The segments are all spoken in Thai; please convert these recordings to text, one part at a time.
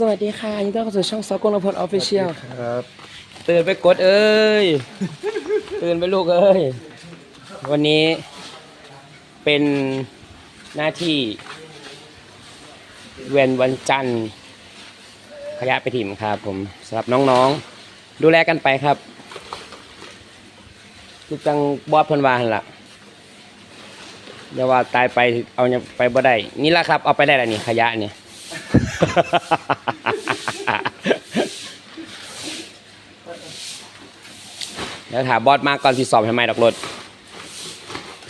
สวัสดีค่ะยินดีต้อนรับเข้าสู่ช่องซอกลพลออฟฟิเชียลครับตื่นไปกดเอ้ย ตื่นไปลูกเอ้ย วันนี้เป็นหน้าที่เวนวันจันทร์ขยะไปถิ่มครับผมสำหรับน้องๆ ดูแลกันไปครับคือจังบอดเพิ่นว่าหันละอย่าว่าตายไปเอาเนี่ยไปบ่ได้ นี่ละครับ เอาไปได้แล้วนี่ขยะนี่ แล้วถามบอสมาก่อนที่สอบทำไมดอกรถ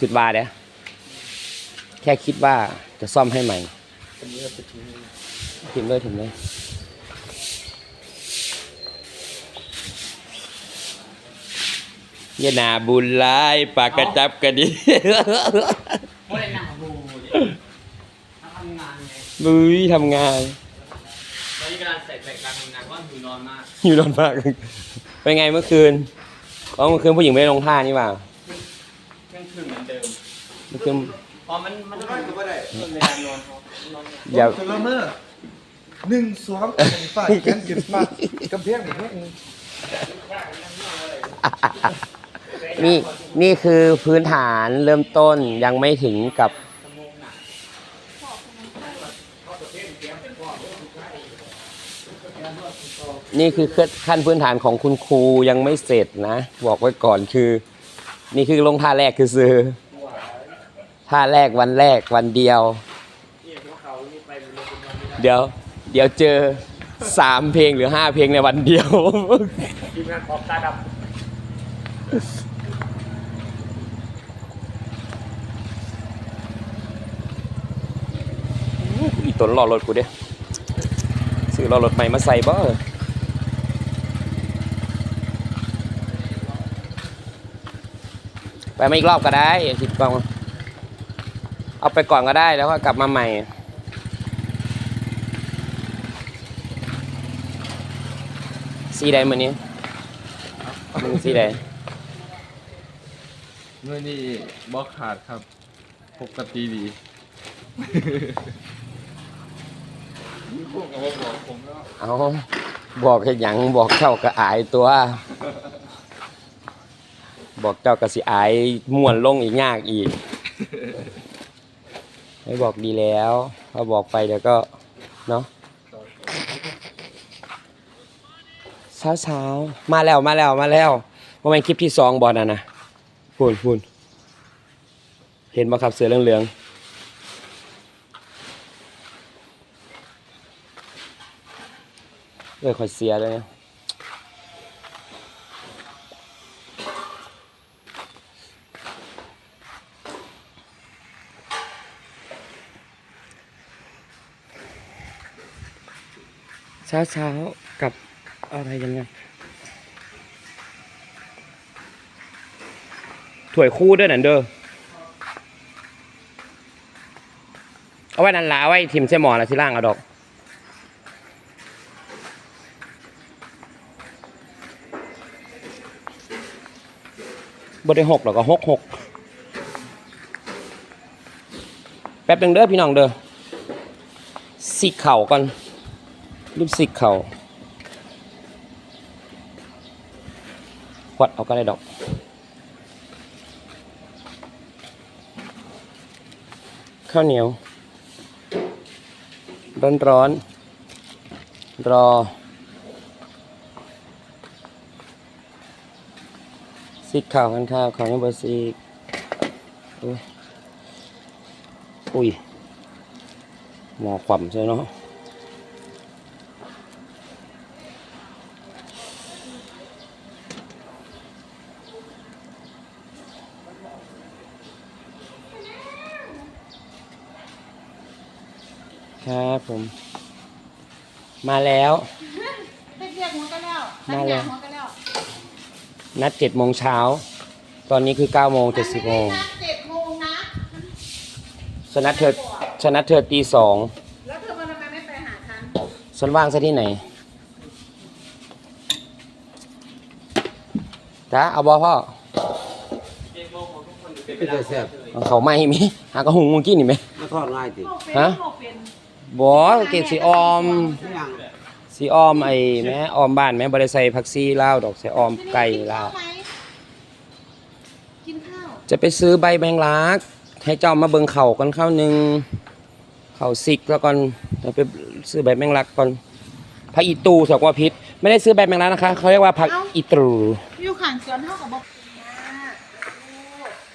คิดว่าเด้แค่คิดว่าจะซ่อมให้ใหม่ถึงเลยถึงเลยยนาบุญร้ายปากกระจับกระดิ ไม่ได้นั่งดูดิทำงานไงมือทำงานตอนนี้กำลังใส่ใจการทำงานว่าหิวนอนมากอยู่นอนมาก เป็นไงเมื่อคืนอ๋อเมื่อคืนผู้หญิงไม่ได้ลงท่านี่หว่าเที่ยงคืนเหมือนเดิมเมื่อคืนพอมันมันต้องเวลานอนเขานอนเนี่ยอย่าคลเมอร์หนึ่งสองฝ่ายแขนขึ้นมากำแพงแบบนี้นี่นี่คือพื้นฐานเริ่มต้นยังไม่ถึงกับ นี่คือขั้นพื้นฐานของคุณครูยังไม่เสร็จนะ บอกไว้ก่อนคือ นี่คือลงท่าแรกคือซื้อท่าแรกวันแรกวันเดียว เดี๋ยว เดี๋ยวเจอสามเพลงหรือห้าเพลงในวันเดียวทีมงานขอบตาดอีตนรอรถกูเด้ซื้อรอรถใหม่มาใส่บ่ ไปมาอีกรอบก็ได้คิดก่อนเอาไปก่อนก็ได้แล้วก็กลับมาใหม่ สีใดมือนี้มึงสีใดเมื่อนี่บล็อกขาดครับปกติดีนี่พวกกับบอกผมแล้วเอาบอกแค่หยังบอกเจ้าก็อายตัว บอกเจ้าก็สิอายม่วนลงอีกยากอีก ไม่บอกดีแล้วพอบอกไปเดี๋ยวก็เนาะเช้าเช้ามาแล้วมาแล้วมาแล้วว่าเป็นคลิปที่สองบอลน่ะนะพูนพูนเห็นบ่ครับเสือเหลืองๆเลยคอยเสียเลยนะ เช้าเช้าๆกับอะไรยังไงถ้วยคู่ด้วยนั่นเด้อเอาไว้นั่นละเอาไว้ทิมเสหมอละที่ล่างเอาดอกบ่ได้หกหรอกก็หกหกแป๊บหนึงเด้อพี่น้องเด้อสิเข่าก่อน รูปสิกเข่าวัดเอาก็ได้ดอก ข้าวเหนียว ร้อนร้อนรอซิกข่าวกันข้าวข่าวยังบอซีกอุ้ยอุ้ย หมอขวัญใช่เนาะ ครับผม มาแล้วไปเรียกหัวกันแล้วมาแล้ว หัวกันแล้วนัดเจ็ดโมงเช้า ตอนนี้คือเก้าโมงจะสิบโมงนัดเจ็ดโมงนะฉันนัดเธอฉันนัดเธอตีสองแล้วเธอมาทำไมไม่ไปหาฉันฉันว่างซะที่ไหนจ้าเอาบอพ่อเกมโมของทุกคนอยู่เป็นไม่เคยแซ่บเอาเขาไม่มีหากระหุงงูกินนี่ไหมมาทอดง่ายติโลกเป็นฮะโลกเป็น บอเกดสีออมที่ยังสีออมไอ้แม่ออมบ้านแม่บริใส่ผักซีลาวดอกใส่ออมไก่ลาวกินข้าวจะไปซื้อใบแมงลัก ให้เจ้ามาเบิ่งเข่ากันข้าวหนึ่งเข่าซิกแล้วก่อนจะไปซื้อใบแมงลักก่อนผักอีตูสอกว่าพิษ ไม่ได้ซื้อใบแมงลักนะคะ เขาเรียกว่าผักอีตูอยู่ข้างสวนเท่ากับบอก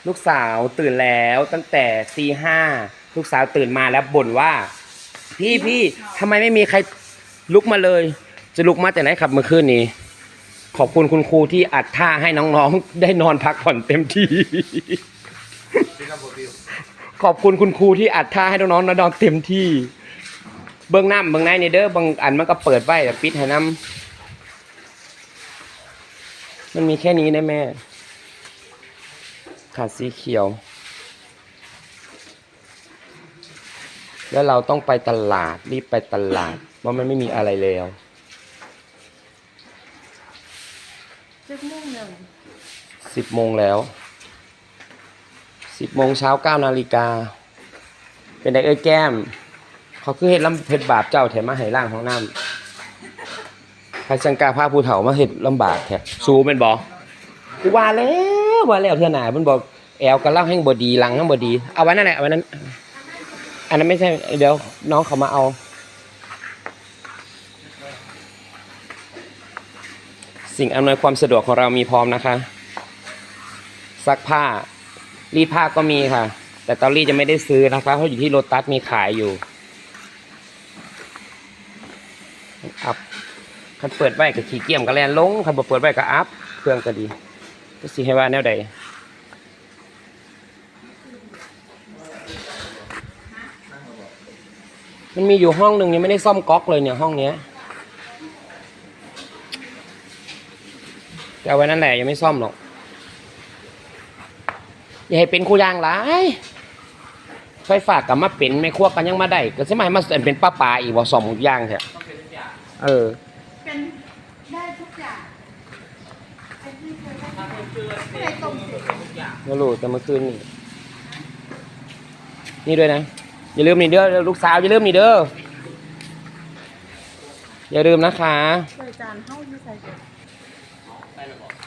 ลูกสาวตื่นแล้วตั้งแต่ตีห้าลูกสาวตื่นมาแล้วบ่นว่า พี่พี่ทำไมไม่มีใครลุกมาเลย จะลุกมาแต่ไหนครับเมื่อคืนนี้ ขอบคุณคุณครูที่อัดท่าให้น้องๆ ได้นอนพักผ่อนเต็มที่ ขอบคุณคุณครูที่อัดท่าให้น้องๆนอนเต็มที่ เบื้องหน้าเบื้องในนี่เด้อ บางอันมันก็เปิดไว้แต่ปิดให้น้ำมันมีแค่นี้นะแม่ ขาดสีเขียว แล้วเราต้องไปตลาดรีบไปตลาดเพราะมันไม่มีอะไรแล้วเจ็ดโมงหนึ่งสิบโมงแล้วสิบโมงเช้าเก้านาฬิกา เป็นไดเอ้ยแก้ม เขาคือเห็ดลำเพ็ดบาปเจ้าแถมมาให้ล่างของน้ำใครจังกล้าพาผู้เฒ่ามาเห็ดลำบากแท้สู้เป็นบอกูว่าแล้วว่าแล้วเท่าหนามันบอกแอลกับเล่าแห้งบดีหลังแห้งบดี เอาไว้นั่นแหละเอาไว้นั้น อันนั้นไม่ใช่ เดี๋ยวน้องเขามาเอาสิ่งอำนวยความสะดวกของเรามีพร้อมนะคะ ซักผ้า รีดผ้าก็มีค่ะ แต่ตอรี่จะไม่ได้ซื้อนะคะเพราะอยู่ที่โลตัสมีขายอยู่อัพคันเปิดไว้กับขี้เกียจก็แลนลงคันบ่เปิดไว้ก็อัพเครื่องก็ดีก็สิให้ว่าแนวใด มันมีอยู่ห้องหนึ่งยังไม่ได้ซ่อมก๊อกเลยเนี่ยห้องเนี้ยแต่เอาไว้นั่นแหละยังไม่ซ่อมหรอก อย่าให้เป็นคู่ยางหลายไฟฝากกับมาเป็นไม่ควบกันยังมาได้ก็สมัยมาเป็นป้าป่าอีกว่าสองอย่างแท้เออเป็นได้ทุกอย่างไอ้ที่เคยได้ไม่ได้ต้มเสร็จไม่รู้แต่เมื่อคืนนี่นี่ด้วยนะ อย่าลืมนี่เด้อลูกสาวอย่าลืมนี่เด้ออย่าลืมนะคะใส่จานเท่าที่ใส่เสร็จ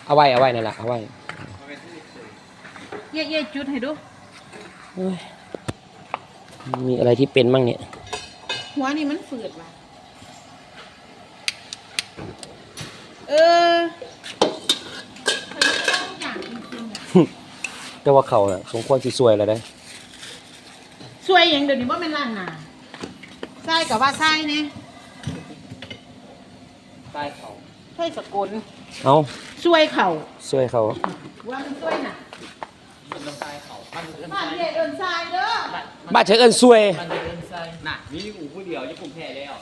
เอาไว้เอาไว้นั่นแหละเอาไว้เย่ๆจุดให้ดูเฮ้ยมีอะไรที่เป็นบ้างเนี่ย หัวนี่มันฝืดว่ะเออมันต้องอย่างจริงๆอะแต่ว่าเขาน่ะสมควรสิสวยแล้วได้ สวยอย่างเดี๋ยวนี้ว่าเป็นล้านนาใส่กับว่าใส่เนี่ยใต้เขาใส่สกุลเอาสวยเข่าสวยเขาว่ามันสวยน่ะมันลงใต้เขามันเดินบ้านใหญ่เดินทรายเด้อบ้านเชิญเอินสวยมันเดินใต้น่ะมีอู่ผู้เดียวญี่ปุ่นแพ้แล้ว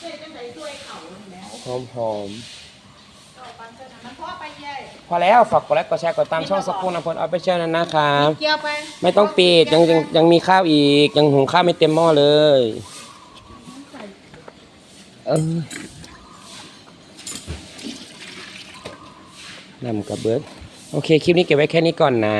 เจ๊จังไดสวยเข่าแล้วหอมหอม พราะไปใหญ่ๆพอแล้วฝากกดไลค์กดแชร์กดตามช่องสักครู่นะพลเอาไปเชิญนั้นนะครับเกี่ยวไปไม่ต้องปิดยังยังยังมีข้าวอีก ยังหุงข้าวไม่เต็มหม้อเลยเออนำกับเบิร์ดโอเค คลิปนี้เก็บไว้แค่นี้ก่อนนะ